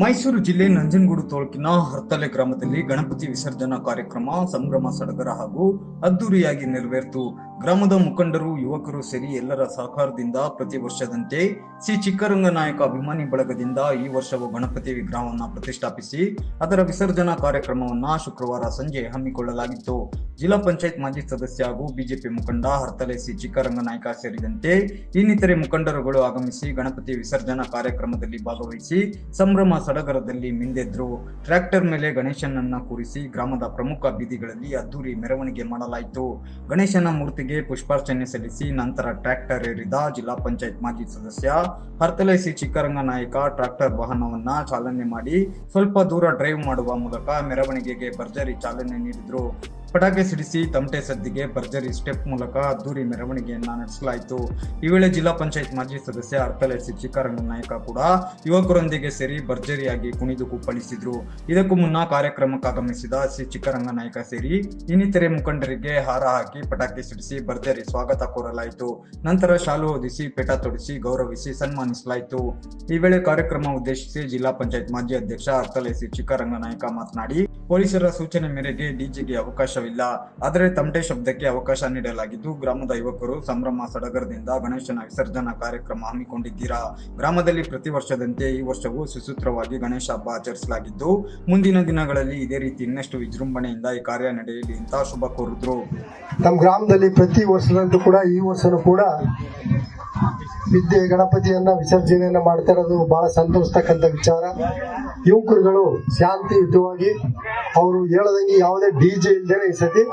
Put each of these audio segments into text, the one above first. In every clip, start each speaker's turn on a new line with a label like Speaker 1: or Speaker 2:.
Speaker 1: ಮೈಸೂರು ಜಿಲ್ಲೆ ನಂಜನಗೂಡು ತಾಲೂಕಿನ ಹರ್ತಲೆ ಗ್ರಾಮದಲ್ಲಿ ಗಣಪತಿ ವಿಸರ್ಜನಾ ಕಾರ್ಯಕ್ರಮ ಸಂಭ್ರಮ ಸಡಗರ ಹಾಗೂ ಅದ್ದೂರಿಯಾಗಿ ನೆರವೇರಿತು. ಗ್ರಾಮದ ಮುಖಂಡರು, ಯುವಕರು ಸೇರಿ ಎಲ್ಲರ ಸಹಕಾರದಿಂದ ಪ್ರತಿ ವರ್ಷದಂತೆ ಶ್ರೀ ಚಿಕ್ಕರಂಗ ನಾಯಕ ಅಭಿಮಾನಿ ಬಳಗದಿಂದ ಈ ವರ್ಷವೂ ಗಣಪತಿ ವಿಗ್ರಹವನ್ನು ಪ್ರತಿಷ್ಠಾಪಿಸಿ ಅದರ ವಿಸರ್ಜನಾ ಕಾರ್ಯಕ್ರಮವನ್ನ ಶುಕ್ರವಾರ ಸಂಜೆ ಹಮ್ಮಿಕೊಳ್ಳಲಾಗಿತ್ತು. ಜಿಲ್ಲಾ ಪಂಚಾಯತ್ ಮಾಜಿ ಸದಸ್ಯ ಹಾಗೂ ಬಿಜೆಪಿ ಮುಖಂಡ ಹರ್ತಲೆ ಸಿ. ಚಿಕ್ಕರಂಗ ನಾಯಕ ಸೇರಿದಂತೆ ಇನ್ನಿತರೆ ಮುಖಂಡರುಗಳು ಆಗಮಿಸಿ ಗಣಪತಿ ವಿಸರ್ಜನಾ ಕಾರ್ಯಕ್ರಮದಲ್ಲಿ ಭಾಗವಹಿಸಿ ಸಂಭ್ರಮ ಸಡಗರದಲ್ಲಿ ಮಿಂದೆದ್ರು. ಟ್ರ್ಯಾಕ್ಟರ್ ಮೇಲೆ ಗಣೇಶನನ್ನ ಕೂರಿಸಿ ಗ್ರಾಮದ ಪ್ರಮುಖ ಬೀದಿಗಳಲ್ಲಿ ಅದ್ದೂರಿ ಮೆರವಣಿಗೆ ಮಾಡಲಾಯಿತು. ಗಣೇಶನ ಮೂರ್ತಿಗೆ ಪುಷ್ಪಾರ್ಚನೆ ಸಲ್ಲಿಸಿ ನಂತರ ಟ್ರ್ಯಾಕ್ಟರ್ ಏರಿದ ಜಿಲ್ಲಾ ಪಂಚಾಯತ್ ಮಾಜಿ ಸದಸ್ಯ ಹರ್ತಲೈಸಿ ಚಿಕ್ಕರಂಗ ನಾಯಕ ಟ್ರ್ಯಾಕ್ಟರ್ ವಾಹನವನ್ನ ಚಾಲನೆ ಮಾಡಿ ಸ್ವಲ್ಪ ದೂರ ಡ್ರೈವ್ ಮಾಡುವ ಮೂಲಕ ಮೆರವಣಿಗೆಗೆ ಭರ್ಜರಿ ಚಾಲನೆ ನೀಡಿದ್ರು. ಪಟಾಕಿ ಸಿಡಿಸಿ ತಮಟೆ ಸದ್ದಿಗೆ ಭರ್ಜರಿ ಸ್ಟೆಪ್ ಮೂಲಕ ಅದ್ದೂರಿ ಮೆರವಣಿಗೆಯನ್ನ ನಡೆಸಲಾಯಿತು. ಈ ವೇಳೆ ಜಿಲ್ಲಾ ಪಂಚಾಯತ್ ಮಾಜಿ ಸದಸ್ಯ ಅರ್ತಲೆ ಸಿ ಚಿಕ್ಕರಂಗ ನಾಯಕ ಕೂಡ ಯುವಕರೊಂದಿಗೆ ಸೇರಿ ಭರ್ಜರಿಯಾಗಿ ಕುಣಿದು ಕುಪ್ಪಳಿಸಿದ್ರು. ಇದಕ್ಕೂ ಮುನ್ನ ಕಾರ್ಯಕ್ರಮಕ್ಕೆ ಆಗಮಿಸಿದ ಸಿ ಚಿಕ್ಕರಂಗ ನಾಯಕ ಸೇರಿ ಇನ್ನಿತರೆ ಮುಖಂಡರಿಗೆ ಹಾರ ಹಾಕಿ ಪಟಾಕಿ ಸಿಡಿಸಿ ಭರ್ಜರಿ ಸ್ವಾಗತ ಕೋರಲಾಯಿತು. ನಂತರ ಶಾಲು ಹೊದಿಸಿ ಪೆಟ ತೊಡಿಸಿ ಗೌರವಿಸಿ ಸನ್ಮಾನಿಸಲಾಯಿತು. ಈ ವೇಳೆ ಕಾರ್ಯಕ್ರಮ ಉದ್ದೇಶಿಸಿ ಜಿಲ್ಲಾ ಪಂಚಾಯತ್ ಮಾಜಿ ಅಧ್ಯಕ್ಷ ಅರ್ತಲೆ ಸಿ ಚಿಕ್ಕರಂಗ ನಾಯಕ ಮಾತನಾಡಿ ಪೊಲೀಸರ ಸೂಚನೆ ಮೇರೆಗೆ ಡಿಜೆಗೆ ಅವಕಾಶವಿಲ್ಲ. ಆದರೆ ತಮಟೆ ಶಬ್ದಕ್ಕೆ ಅವಕಾಶ ನೀಡಲಾಗಿದ್ದು, ಗ್ರಾಮದ ಯುವಕರು ಸಂಭ್ರಮ ಸಡಗರದಿಂದ ಗಣೇಶನ ವಿಸರ್ಜನಾ ಕಾರ್ಯಕ್ರಮ ಹಮ್ಮಿಕೊಂಡಿದ್ದೀರಾ? ಗ್ರಾಮದಲ್ಲಿ ಪ್ರತಿ ವರ್ಷದಂತೆ ಈ ವರ್ಷವೂ ಸುಸೂತ್ರವಾಗಿ ಗಣೇಶ ಹಬ್ಬ ಆಚರಿಸಲಾಗಿದ್ದು, ಮುಂದಿನ ದಿನಗಳಲ್ಲಿ ಇದೇ ರೀತಿ ಇನ್ನಷ್ಟು ವಿಜೃಂಭಣೆಯಿಂದ ಈ ಕಾರ್ಯ ನಡೆಯಲಿ ಅಂತ ಶುಭ ಕೋರಿದ್ರು.
Speaker 2: ನಮ್ಮ ಗ್ರಾಮದಲ್ಲಿ ಪ್ರತಿ ವರ್ಷದಂತೂ ಕೂಡ ಈ ವರ್ಷನೂ ಕೂಡ ವಿದ್ಯೆ ಗಣಪತಿಯನ್ನ ವಿಸರ್ಜನೆಯನ್ನ ಮಾಡ್ತಾ ಇರೋದು ಬಹಳ ಸಂತೋಷತಕ್ಕಂಥ ವಿಚಾರ. ಯುವಕರುಗಳು ಶಾಂತಿಯುತವಾಗಿ ಅವರು ಹೇಳದಂಗೆ ಯಾವುದೇ ಡಿ ಜೆ ಇಲ್ದೇನೆ ಈ ಸತಿ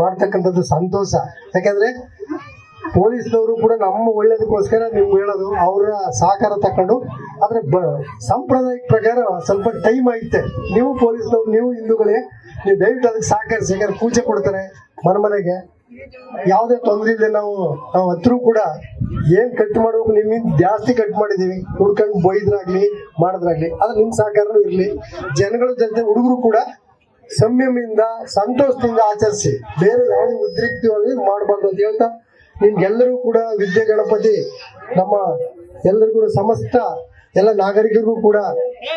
Speaker 2: ಮಾಡ್ತಕ್ಕಂಥದ್ದು ಸಂತೋಷ. ಯಾಕಂದ್ರೆ ಪೊಲೀಸ್ನವರು ಕೂಡ ನಮ್ಮ ಒಳ್ಳೇದಕ್ಕೋಸ್ಕರ ನೀವು ಹೇಳೋದು ಅವರ ಸಹಕಾರ ತಕೊಂಡು ಆದ್ರೆ ಬ ಸಂಪ್ರದಾಯದ ಪ್ರಕಾರ ಸ್ವಲ್ಪ ಟೈಮ್ ಐತೆ. ನೀವು ಪೊಲೀಸ್ನವ್ರು, ನೀವು ಹಿಂದೂಗಳೇ, ನೀವು ದಯವಿಟ್ಟು ಅದಕ್ಕೆ ಸಹಕರಿಸಿ. ಯಾಕಂದ್ರೆ ಪೂಜೆ ಕೊಡ್ತಾರೆ ಮನೆ ಮನೆಗೆ. ಯಾವುದೇ ತೊಂದರೆ ಇಲ್ಲದೆ ನಾವು ನಾವು ಹತ್ರ ಕೂಡ ಏನ್ ಕಟ್ ಮಾಡ್ಬೇಕು ನಿಮ್ಮಿಂದ ಜಾಸ್ತಿ ಕಟ್ ಮಾಡಿದೀವಿ ಹುಡ್ಕೊಂಡು ಬೈದ್ರಾಗ್ಲಿ, ಮಾಡಿದ್ರಾಗ್ಲಿ, ಅದು ನಿಮ್ ಸಹಕಾರನೂ ಇರ್ಲಿ. ಜನಗಳ ಜೊತೆ ಹುಡುಗರು ಕೂಡ ಸಂಯಮದಿಂದ ಸಂತೋಷದಿಂದ ಆಚರಿಸಿ, ಬೇರೆ ಯಾವುದೇ ಉದ್ರಿಕ್ತವಾಗಿ ಮಾಡಬಾರ್ದು ಅಂತ ಹೇಳ್ತಾ, ನಿಮ್ಗೆಲ್ಲರೂ ಕೂಡ ವಿದ್ಯೆ ಗಣಪತಿ, ನಮ್ಮ ಎಲ್ಲರಿಗೂ ಕೂಡ ಸಮಸ್ತ ಎಲ್ಲ ನಾಗರಿಕರಿಗೂ ಕೂಡ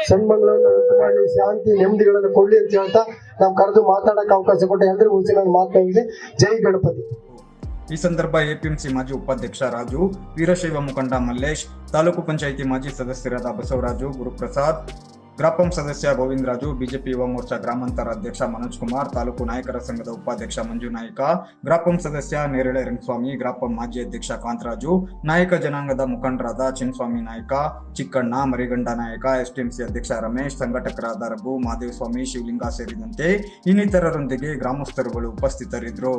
Speaker 2: ಸನ್ಮಾನಗಳನ್ನು ಮಾಡಿ ಶಾಂತಿ ನೆಮ್ಮದಿಗಳನ್ನು ಕೊಡ್ಲಿ ಅಂತ ಹೇಳ್ತಾ ನಾವು ಕರೆದು ಮಾತಾಡಕ್ಕೆ ಅವಕಾಶ ಕೊಟ್ಟ ಎಲ್ಲರಿಗೂ ಉಸಿರಾಗಿ ಮಾತನಾಡಿದೆ ಜೈ ಗಣಪತಿ.
Speaker 1: ಈ ಸಂದರ್ಭ ಎಪಿಎಂಸಿ ಮಾಜಿ ಉಪಾಧ್ಯಕ್ಷ ರಾಜು, ವೀರಶೈವ ಮುಖಂಡ ಮಲ್ಲೇಶ್, ತಾಲೂಕು ಪಂಚಾಯಿತಿ ಮಾಜಿ ಸದಸ್ಯರಾದ ಬಸವರಾಜು, ಗುರುಪ್ರಸಾದ್ ಗ್ರಾಪಂ ಸದಸ್ಯ ಗೋವಿಂದರಾಜು, ಬಿಜೆಪಿ ಯುವ ಮೋರ್ಚಾ ಗ್ರಾಮಾಂತರ ಅಧ್ಯಕ್ಷ ಮನೋಜ್ ಕುಮಾರ್, ತಾಲೂಕು ನಾಯಕರ ಸಂಘದ ಉಪಾಧ್ಯಕ್ಷ ಮಂಜು ನಾಯ್ಕ, ಗ್ರಾಪಂ ಸದಸ್ಯ ನೇರಳೆ ರಂಗಸ್ವಾಮಿ, ಗ್ರಾಪಂ ಮಾಜಿ ಅಧ್ಯಕ್ಷ ಕಾಂತರಾಜು, ನಾಯಕ ಜನಾಂಗದ ಮುಖಂಡರಾದ ಚಿನ್ಸ್ವಾಮಿ ನಾಯ್ಕ, ಚಿಕ್ಕಣ್ಣ, ಮರಿಗಂಡ ನಾಯಕ, ಎಸ್ಟಿಎಂಸಿ ಅಧ್ಯಕ್ಷ ರಮೇಶ್, ಸಂಘಟಕರಾದ ರಘು, ಮಾದೇವಸ್ವಾಮಿ, ಶಿವಲಿಂಗ ಸೇರಿದಂತೆ ಇನ್ನಿತರರೊಂದಿಗೆ ಗ್ರಾಮಸ್ಥರುಗಳು ಉಪಸ್ಥಿತರಿದ್ದರು.